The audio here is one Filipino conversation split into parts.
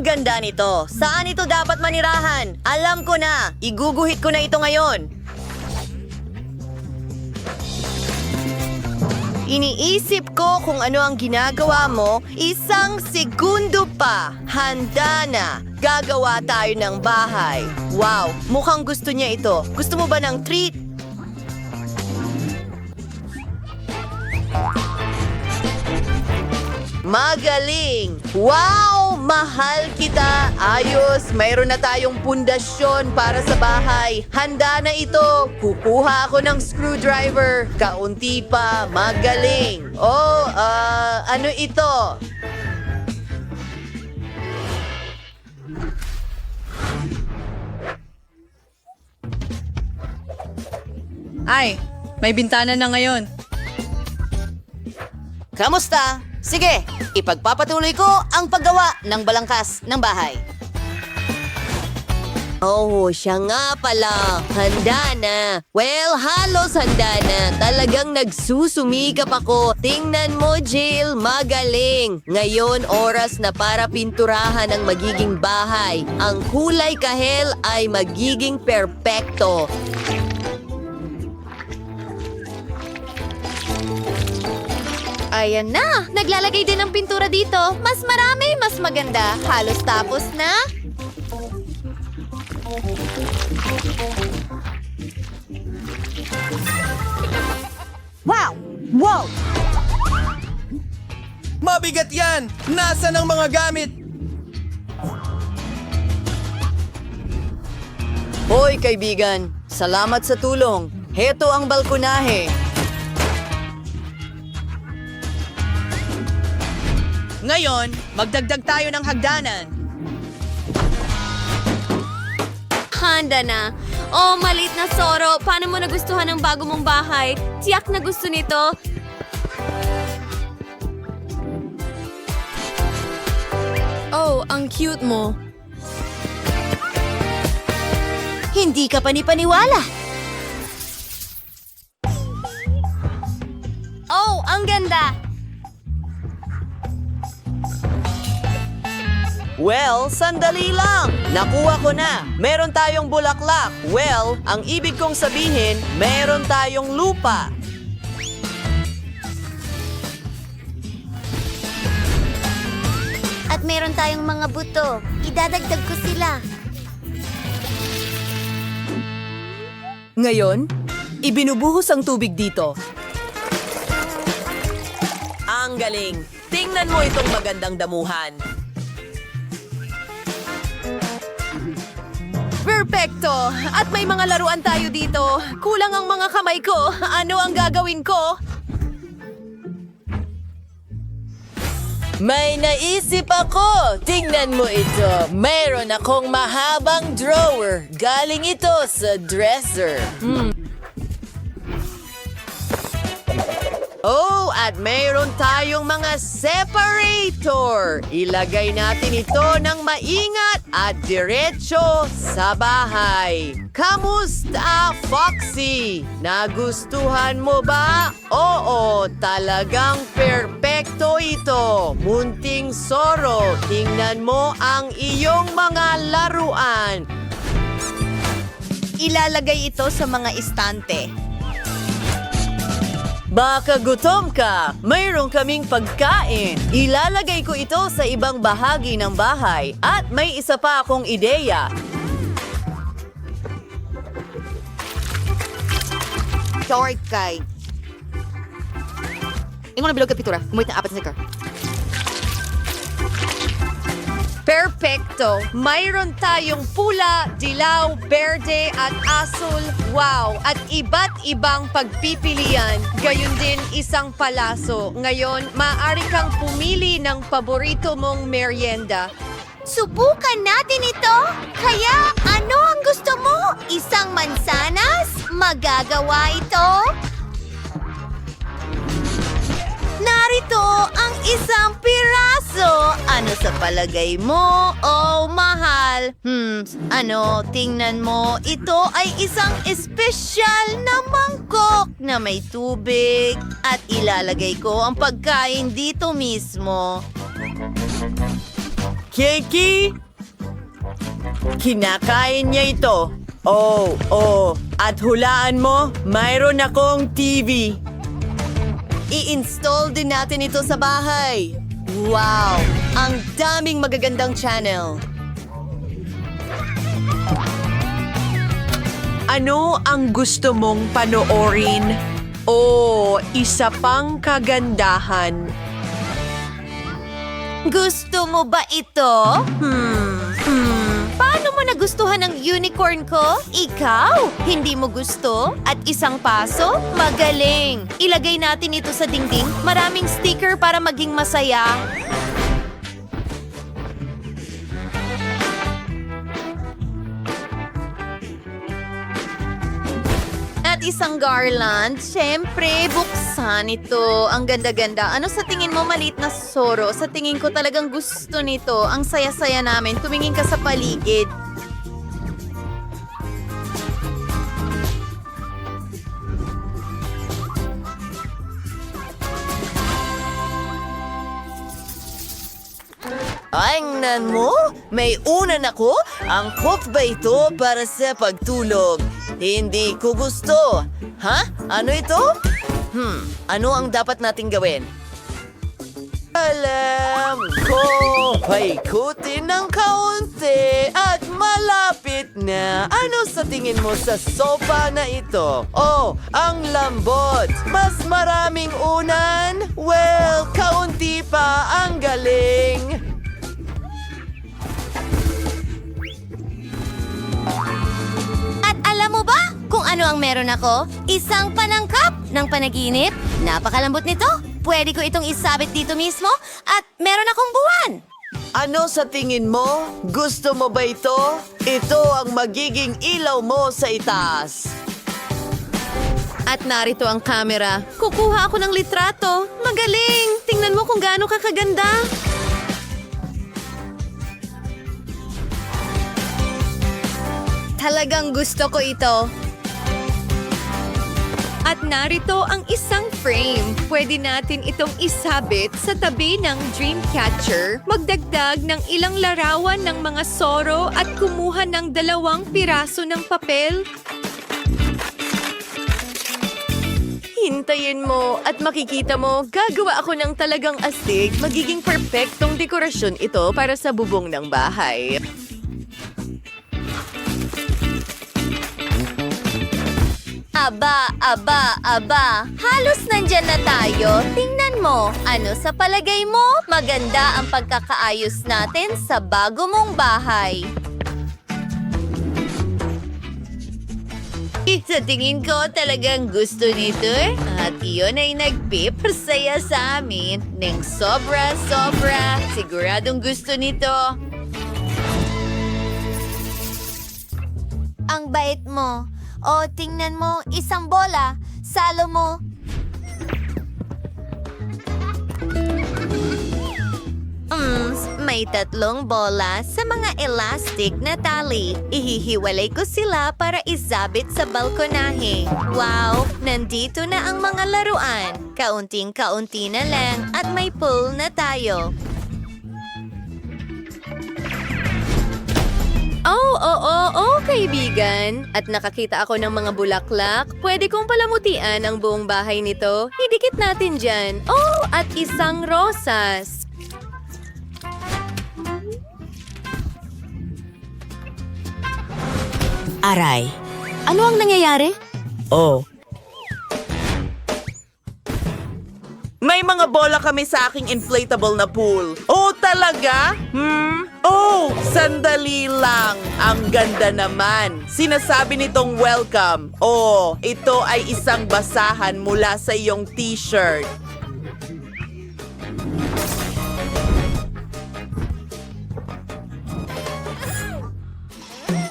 Ganda nito. Saan ito dapat manirahan? Alam ko na. Iguguhit ko na ito ngayon. Iniisip ko kung ano ang ginagawa mo, isang segundo pa. Handa na. Gagawa tayo ng bahay. Wow, mukhang gusto niya ito. Gusto mo ba ng treat? Magaling! Wow! Mahal kita! Ayos! Mayroon na tayong pundasyon para sa bahay. Handa na ito! Kukuha ako ng screwdriver. Kaunti pa. Magaling! Oh, ah, ano ito? Ay, may bintana na ngayon. Kamusta? Sige, ipagpapatuloy ko ang paggawa ng balangkas ng bahay. Oh, siya nga pala. Handa na. Well, halos handa na. Talagang nagsusumikap ako. Tingnan mo, Jill. Magaling. Ngayon, oras na para pinturahan ang magiging bahay. Ang kulay kahel ay magiging perpekto. Ayan na! Naglalagay din ng pintura dito. Mas marami, mas maganda. Halos tapos na. Wow! Wow! Mabigat yan! Nasaan ang mga gamit? Hoy kaibigan, salamat sa tulong. Heto ang balkonahe. Ngayon, magdagdag tayo ng hagdanan. Handa na. Oh, malit na Soro. Paano mo nagustuhan ang bago mong bahay? Tiyak na gusto nito. Oh, ang cute mo. Hindi ka panipaniwala. Oh, ang ganda! Well, sandali lang. Nakuha ko na. Meron tayong bulaklak. Well, ang ibig kong sabihin, meron tayong lupa. At meron tayong mga buto. Idadagdag ko sila. Ngayon, ibinubuhos ang tubig dito. Ang galing. Tingnan mo itong magandang damuhan. Perfecto! At may mga laruan tayo dito. Kulang ang mga kamay ko. Ano ang gagawin ko? May naisip ako! Tingnan mo ito. Mayroon akong mahabang drawer. Galing ito sa dresser. Oh, at mayroon tayong mga separator. Ilagay natin ito ng maingat at diretso sa bahay. Kamusta, Foxy? Nagustuhan mo ba? Oo, talagang perpekto ito. Munting Soro, tingnan mo ang iyong mga laruan. Ilalagay ito sa mga istante. Baka gutom ka. Mayroon kaming pagkain. Ilalagay ko ito sa ibang bahagi ng bahay. At may isa pa akong ideya. Short kay. Ingon na bilog ka pitura. Umuit na apat na sticker. Perfecto! Mayroon tayong pula, dilaw, berde at asul. Wow! At iba't ibang pagpipilian. Gayon din isang palaso. Ngayon, maaari kang pumili ng paborito mong merienda. Subukan natin ito. Kaya ano ang gusto mo? Isang mansanas? Magagawa ito? Narito ang isang piraso. Ano sa palagay mo? Oh, mahal. Hmm, ano, tingnan mo. Ito ay isang espesyal na mangkok na may tubig. At ilalagay ko ang pagkain dito mismo. Kiki? Kinakain niya ito. Oh, oh. At hulaan mo, mayroon akong TV. I-install din natin ito sa bahay. Wow! Ang daming magagandang channel. Ano ang gusto mong panoorin? Oh, isa pang kagandahan. Gusto mo ba ito? Hmm, hmm. Nagustuhan ang unicorn ko? Ikaw? Hindi mo gusto? At isang paso? Magaling! Ilagay natin ito sa dingding. Maraming sticker para maging masaya. At isang garland, syempre, buksan ito. Ang ganda-ganda. Ano sa tingin mo malit na soro? Sa tingin ko talagang gusto nito. Ang saya-saya namin. Tumingin ka sa paligid. Tingnan mo, may unan ako. Angkop ba ito para sa pagtulog? Hindi ko gusto. Ha? Ano ito? Hmm, ano ang dapat nating gawin? Alam ko, paikutin ng kaunti at malapit na. Ano sa tingin mo sa sopa na ito? Oh, ang lambot. Mas maraming unan? Ano ang meron ako? Isang panangkap ng panaginip. Napakalambot nito. Pwede ko itong isabit dito mismo at meron akong buwan. Ano sa tingin mo? Gusto mo ba ito? Ito ang magiging ilaw mo sa itaas. At narito ang camera. Kukuha ako ng litrato. Magaling! Tingnan mo kung gaano kakaganda. Talagang gusto ko ito. At narito ang isang frame. Pwede natin itong isabit sa tabi ng Dreamcatcher, magdagdag ng ilang larawan ng mga soro at kumuha ng dalawang piraso ng papel. Hintayin mo at makikita mo, gagawa ako ng talagang astig. Magiging perpektong dekorasyon ito para sa bubong ng bahay. Aba, aba, aba. Halos nandyan na tayo. Tingnan mo. Ano sa palagay mo? Maganda ang pagkakaayos natin sa bago mong bahay. Sa tingin ko talagang gusto nito eh. At iyon ay nagpipasaya sa amin. Neng sobra-sobra. Siguradong gusto nito. Ang bait mo. O, tingnan mo, isang bola. Salo mo. Mm, may tatlong bola sa mga elastic na tali. Ihihiwalay ko sila para isabit sa balkonahe. Wow! Nandito na ang mga laruan. Kaunting-kaunti na lang at may pool na tayo. Oh, oo, oh, kaibigan. At nakakita ako ng mga bulaklak. Pwede kong palamutian ang buong bahay nito. Idikit natin dyan. Oh, at isang rosas. Aray, ano ang nangyayari? Oh. May mga bola kami sa aking inflatable na pool. Oh, talaga? Hmm? Oh, sandali lang. Ang ganda naman. Sinasabi nitong welcome. Oh, ito ay isang basahan mula sa iyong t-shirt.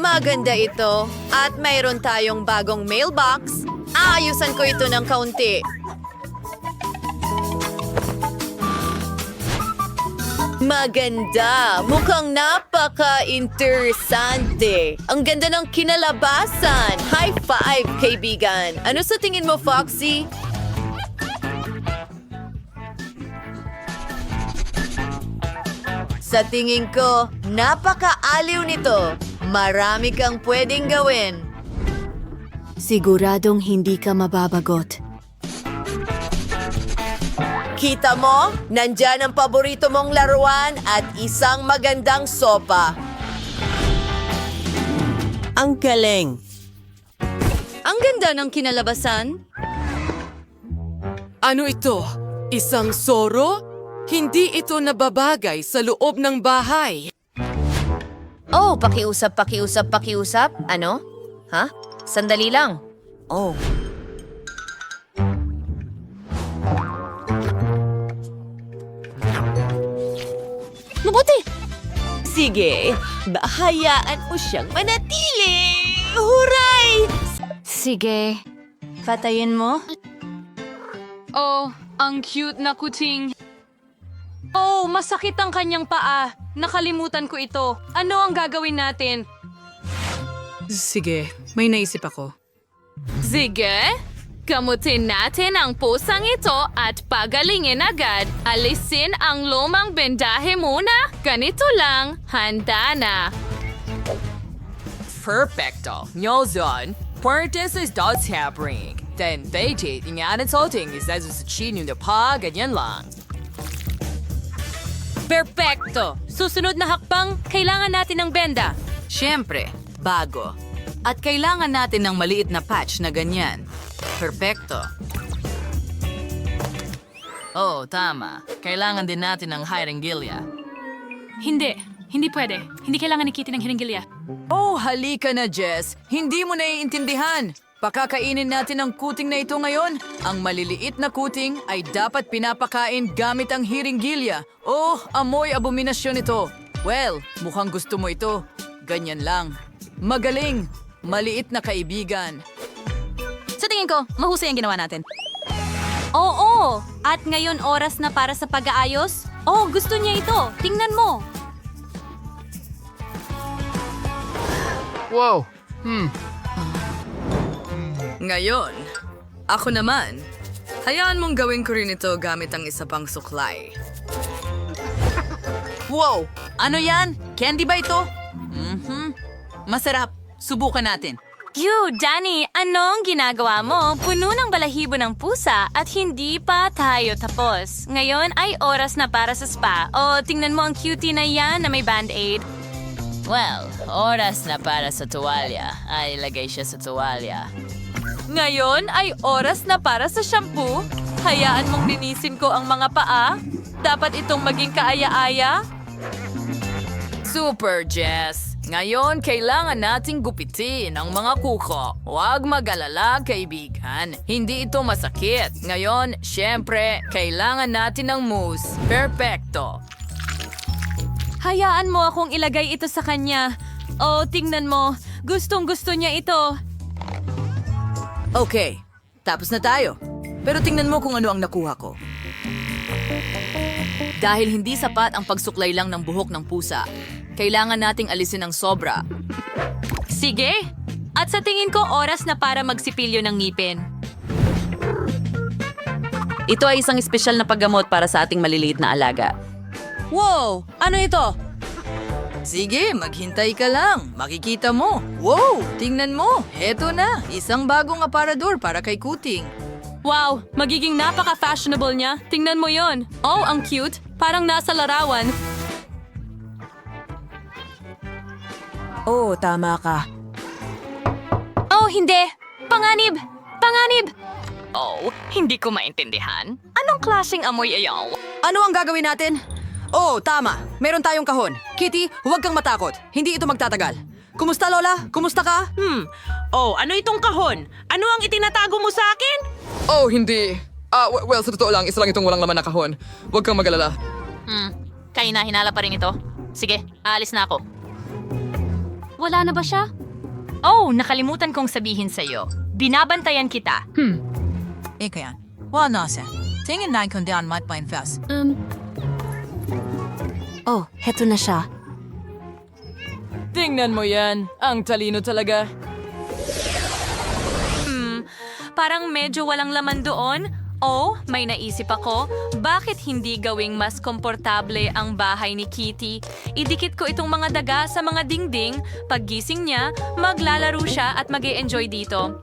Maganda ito. At mayroon tayong bagong mailbox. Aayusan ko ito ng kaunti. Maganda! Mukhang napaka-interesante. Ang ganda ng kinalabasan. High five, kaibigan. Ano sa tingin mo, Foxy? Sa tingin ko, napakaaliw nito. Marami kang pwedeng gawin. Siguradong hindi ka mababagot. Kita mo? Nandyan ang paborito mong laruan at isang magandang sopa. Ang galing. Ang ganda ng kinalabasan. Ano ito? Isang soro? Hindi ito nababagay sa loob ng bahay. Oh, pakiusap, pakiusap, pakiusap. Ano? Ha? Sandali lang. Oh. Mabuti! Sige, bahayaan mo siyang manatili. Huray! Sige. Patayin mo? Oh, ang cute na kuting. Oh, masakit ang kanyang paa. Nakalimutan ko ito. Ano ang gagawin natin? Sige, may naisip ako. Sige, gamutin natin ang pusang ito at pagalingin agad. Alisin ang lumang bendahe muna. Ganito lang, handa na. Perfecto. Nyozon. Puertes is does hammering. Then they date yung anan salting is as sa chin yung pa, ganyan lang. Perfecto! Susunod na hakbang, kailangan natin ng benda. Siyempre, bago. At kailangan natin ng maliit na patch na ganyan. Perfecto. Oh, tama. Kailangan din natin ng hiringilya. Hindi. Hindi pwede. Hindi kailangan ni Kitty ng hiringgilya. Oh, halika na, Jess. Hindi mo naiintindihan. Pakakainin natin ang kuting na ito ngayon. Ang maliliit na kuting ay dapat pinapakain gamit ang hiringgilya. Oh, amoy abominasyon ito. Well, mukhang gusto mo ito. Ganyan lang. Magaling. Maliit na kaibigan. Tingin ko, mahusay ang ginawa natin. Oo! At ngayon oras na para sa pag-aayos? Oh, gusto niya ito. Tingnan mo. Ngayon, ako naman, hayaan mong gawin ko rin ito gamit ang isa pang suklay. Wow! Ano yan? Candy ba ito? Mhm. Masarap. Subukan natin. Yo, Danny, anong ginagawa mo? Puno ng balahibo ng pusa at hindi pa tayo tapos. Ngayon ay oras na para sa spa. O, tingnan mo ang cutie na yan na may band-aid. Well, oras na para sa tuwalya. Ay, lagay siya sa tuwalya. Ngayon ay oras na para sa shampoo. Hayaan mong linisin ko ang mga paa. Dapat itong maging kaaya-aya. Super, Jess! Ngayon, kailangan nating gupitin ang mga kuko. Huwag mag-alala, kaibigan. Hindi ito masakit. Ngayon, syempre, kailangan natin ng mousse. Perfecto. Hayaan mo akong ilagay ito sa kanya. Oh, tingnan mo. Gustong gusto niya ito. Okay, tapos na tayo. Pero tingnan mo kung ano ang nakuha ko. Dahil hindi sapat ang pagsuklay lang ng buhok ng pusa, kailangan nating alisin ang sobra. Sige. At sa tingin ko, oras na para magsipilyo ng ngipin. Ito ay isang espesyal na paggamot para sa ating maliliit na alaga. Wow! Ano ito? Sige, maghintay ka lang. Makikita mo. Wow! Tingnan mo. Heto na. Isang bagong aparador para kay Kuting. Wow, magiging napaka-fashionable niya. Tingnan mo yon. Oh, ang cute. Parang nasa larawan. Oh, tama ka. Oh, hindi. Panganib! Panganib! Oh, hindi ko maintindihan. Anong klaseng amoy ayaw? Ano ang gagawin natin? Oh, tama. Meron tayong kahon. Kitty, huwag kang matakot. Hindi ito magtatagal. Kumusta, Lola? Kumusta ka? Hmm. Oh, ano itong kahon? Ano ang itinatago mo sa akin? Oh, hindi. Ah, w- well, sa totoo lang, isa lang itong walang laman na kahon. Huwag kang magalala. Hmm, kaya na hinala pa rin ito. Sige, aalis na ako. Wala na ba siya? Oh, nakalimutan kong sabihin sa'yo. Binabantayan kita. Ika yan. Wala na siya. Tingin na kung diyan might pa invest. Oh, heto na siya. Tingnan mo yan. Ang talino talaga. Parang medyo walang laman doon. Oh, may naisip ako. Bakit hindi gawing mas komportable ang bahay ni Kitty? Idikit ko itong mga daga sa mga dingding. Paggising niya, maglalaro siya at mag enjoy dito.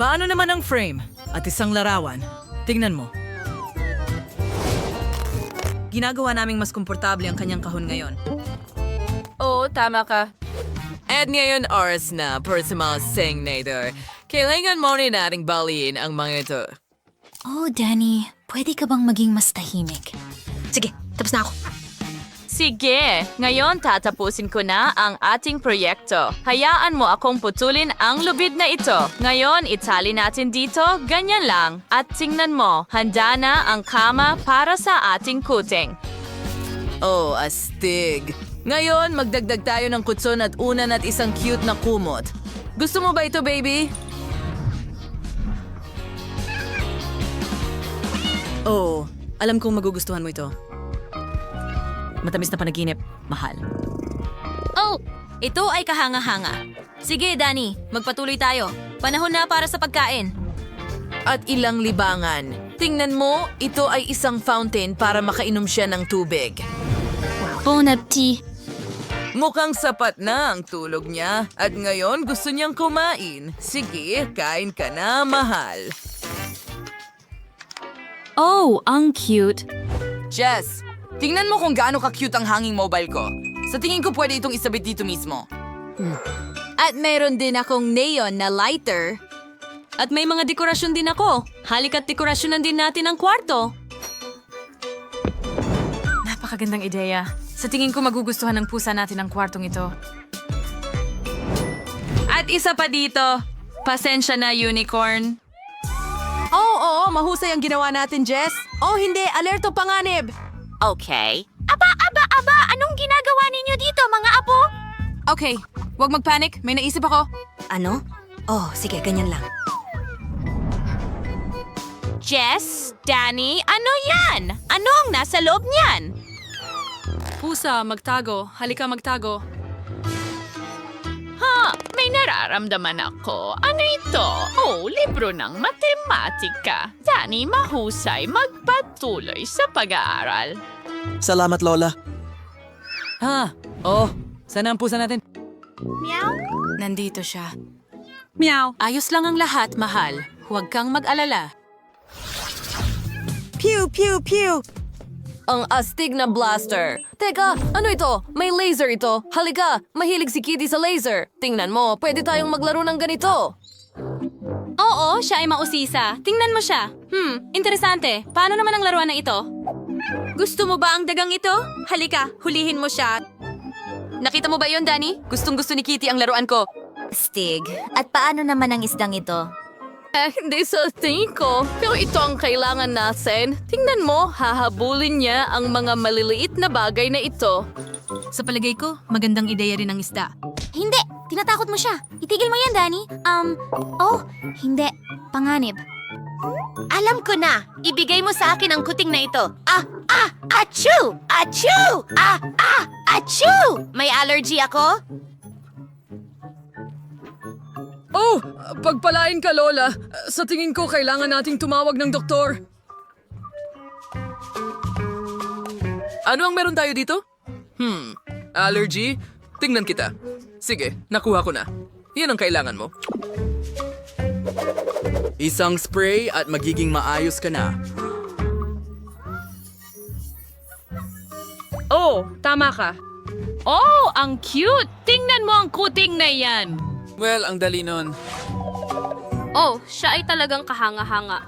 Paano naman ang frame at isang larawan? Tingnan mo. Ginagawa naming mas komportable ang kanyang kahon ngayon. Oo, tama ka. At ngayon oras na para sa mga singnator. Kailangan muna nating baliin ang mga ito. Oh, Danny, pwede ka bang maging mas tahimik? Sige, tapos na ako. Sige, ngayon tatapusin ko na ang ating proyekto. Hayaan mo akong putulin ang lubid na ito. Ngayon, itali natin dito, ganyan lang. At tingnan mo, handa na ang kama para sa ating kuting. Oh, astig. Ngayon, magdagdag tayo ng kutson at unan at isang cute na kumot. Gusto mo ba ito, baby? Oh, alam kong magugustuhan mo ito. Matamis na panaginip, mahal. Oh, ito ay kahanga-hanga. Sige, Danny, magpatuloy tayo. Panahon na para sa pagkain. At ilang libangan. Tingnan mo, ito ay isang fountain para makainom siya ng tubig. Bon appetit. Mukhang sapat na ang tulog niya at ngayon gusto niyang kumain. Sige, kain ka na, mahal. Oh, ang cute. Jess, tingnan mo kung gaano ka-cute ang hanging mobile ko. Sa tingin ko pwede itong isabit dito mismo. At mayroon din akong neon na lighter. At may mga dekorasyon din ako. Halika't dekorasyonan din natin ang kwarto. Napakagandang ideya. Sa tingin ko magugustuhan ng pusa natin ang kwartong ito. At isa pa dito. Pasensya na, unicorn. Oo, mahusay ang ginawa natin, Jess. Oh, hindi, alerto panganib. Okay. Aba, aba, aba! Anong ginagawa ninyo dito, mga apo? Okay, wag magpanic. May naisip ako. Ano? Oh, sige, ganyan lang. Jess, Danny, ano yan? Anong nasa loob niyan? Pusa, magtago. Halika magtago. Ha, may nararamdaman ako. Ano ito? Oh, libro ng matematika. Danny, mahusay magpatuloy sa pag-aaral. Salamat, Lola. Ha? Oh, sana ang pusa natin. Nandito siya. Meow. Ayos lang ang lahat, mahal. Huwag kang mag-alala. Pew, pew, pew! Ang astig na blaster. Teka, ano ito? May laser ito. Halika, mahilig si Kitty sa laser. Tingnan mo, pwede tayong maglaro ng ganito. Oo, siya ay mausisa. Tingnan mo siya. Hmm, interesante. Paano naman ang laruan na ito? Gusto mo ba ang dagang ito? Halika, hulihin mo siya. Nakita mo ba yon, Danny? Gustong gusto ni Kitty ang laruan ko. Stig. At paano naman ang isdang ito? Eh, hindi sa tingin ko. Pero ito ang kailangan natin. Tingnan mo, hahabulin niya ang mga maliliit na bagay na ito. Sa palagay ko, magandang ideya rin ang isda. Hindi! Tinatakot mo siya. Itigil mo yan, Danny. Um, oh, hindi. Panganib. Alam ko na. Ibigay mo sa akin ang kuting na ito. Ah, ah, achoo! Achoo! Ah, ah, achoo! May allergy ako? Oh, pagpalain ka, Lola. Sa tingin ko, kailangan nating tumawag ng doktor. Ano ang meron tayo dito? Hmm, allergy? Tingnan kita. Sige, nakuha ko na. Yan ang kailangan mo. Isang spray at magiging maayos ka na. Oh, tama ka. Oh, ang cute! Tingnan mo ang kuting na yan. Well, ang dali nun. Oh, siya ay talagang kahanga-hanga.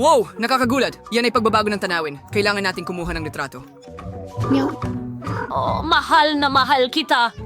Wow! Nakakagulat! Yan ay pagbabago ng tanawin. Kailangan natin kumuha ng litrato. Meow. Oh, mahal na mahal kita.